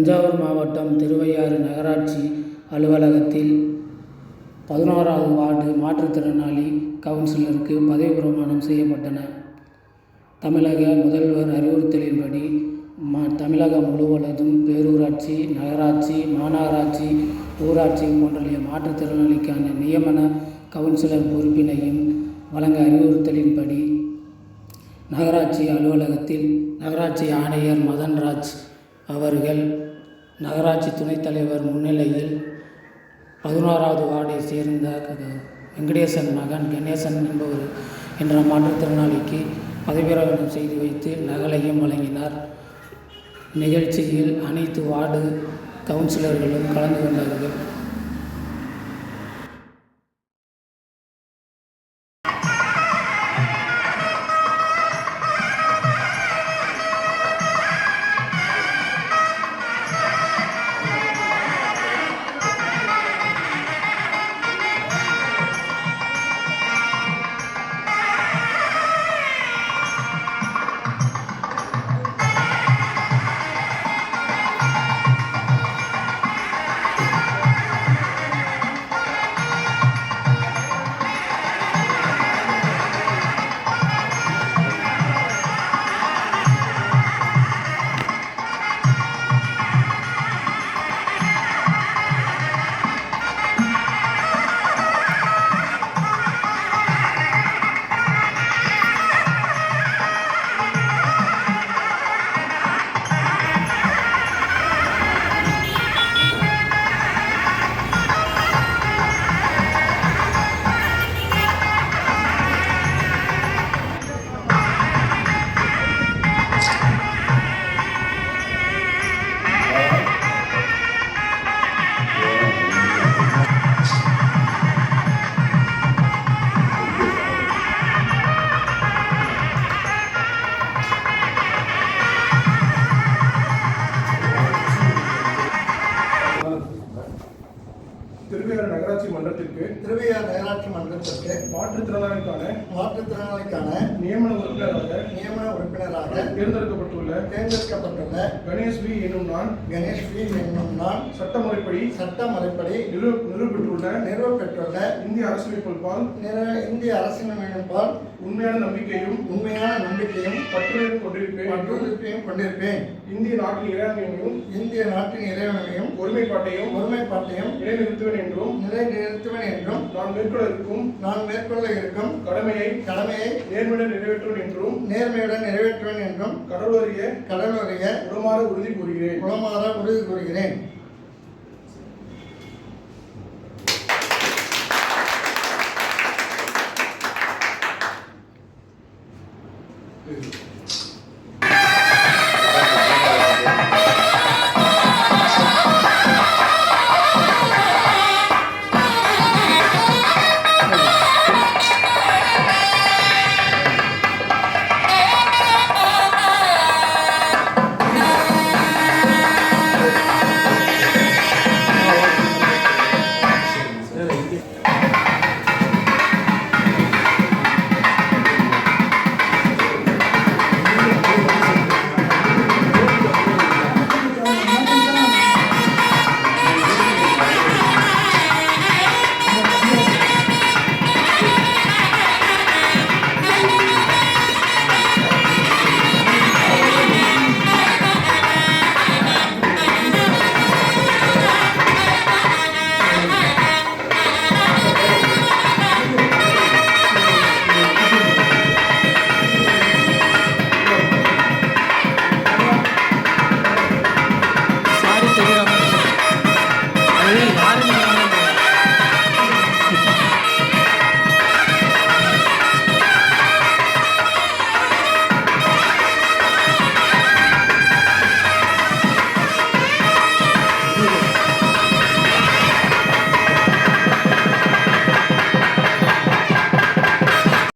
தஞ்சாவூர் மாவட்டம் திருவையாறு நகராட்சி அலுவலகத்தில் பதினோராவது வார்டு மாற்றுத்திறனாளி கவுன்சிலருக்கு பதவி பிரமாணம் செய்யப்பட்டன. தமிழக முதல்வர் அறிவுறுத்தலின்படி ம தமிழகம் முழுவதும் பேரூராட்சி நகராட்சி மாநகராட்சி ஊராட்சி போன்ற மாற்றுத்திறனாளிக்கான நியமன கவுன்சிலர் பொறுப்பினையும் வழங்க அறிவுறுத்தலின்படி நகராட்சி அலுவலகத்தில் நகராட்சி ஆணையர் மதன்ராஜ் அவர்கள் நகராட்சி துணைத் தலைவர் முன்னிலையில் பதினோராவது வார்டை சேர்ந்த வெங்கடேசன் மகன் கணேசன் என்பவர் என்ற மாற்றுத்திறனாளிக்கு பதவிப்பிரமாணம் செய்து வைத்து நகலையும் வழங்கினார். நிகழ்ச்சியில் அனைத்து வார்டு கவுன்சிலர்களும் கலந்து கொண்டார்கள். நகராட்சி மன்றத்திற்கு திருவையார் நகராட்சி மன்றத்திற்கு மாற்றுத்திறனாளிக்கான மாற்றுத்திறனாளிக்கான நியமன உறுப்பினராக நியமன உறுப்பினராக தேர்ந்தெடுக்கப்பட்டுள்ள தேர்ந்தெடுக்கப்பட்டுள்ள கணேஷ் வி எனும் நான் கணேஷ் வி என்னும் நான் சட்டமுறைப்படி சட்ட முறைப்படி நிறு நிறுவப்பெற்றுள்ள நிறுவ பெற்றுள்ள இந்திய அரசியலமைப்பால் இந்திய அரசியலமைப்பால் உண்மையான நம்பிக்கையும் உண்மையான நம்பிக்கையும் பற்றுதலும் கொண்டிருப்பேன். என்றும் பற்றுறுதியையும் கொண்டிருப்பேன். இந்திய நாட்டின் இறையாண்மையையும் இந்திய நாட்டின் இறைவனையும் ஒருமைப்பாட்டையும் ஒருமைப்பாட்டையும் நிலைநிறுத்துவேன் என்றும் நிலைநிறுத்துவேன் என்றும் நான் மேற்கொள்ள இருக்கும் நான் மேற்கொள்ள இருக்கும் கடமையை கடமையை நேர்மையுடன் நிறைவேற்றுவேன் என்றும் நேர்மையுடன் நிறைவேற்றுவேன் என்றும் கடவுளுடைய கடவுளுடைய உளமாற உறுதி கூறுகிறேன் உளமாற உறுதி கூறுகிறேன்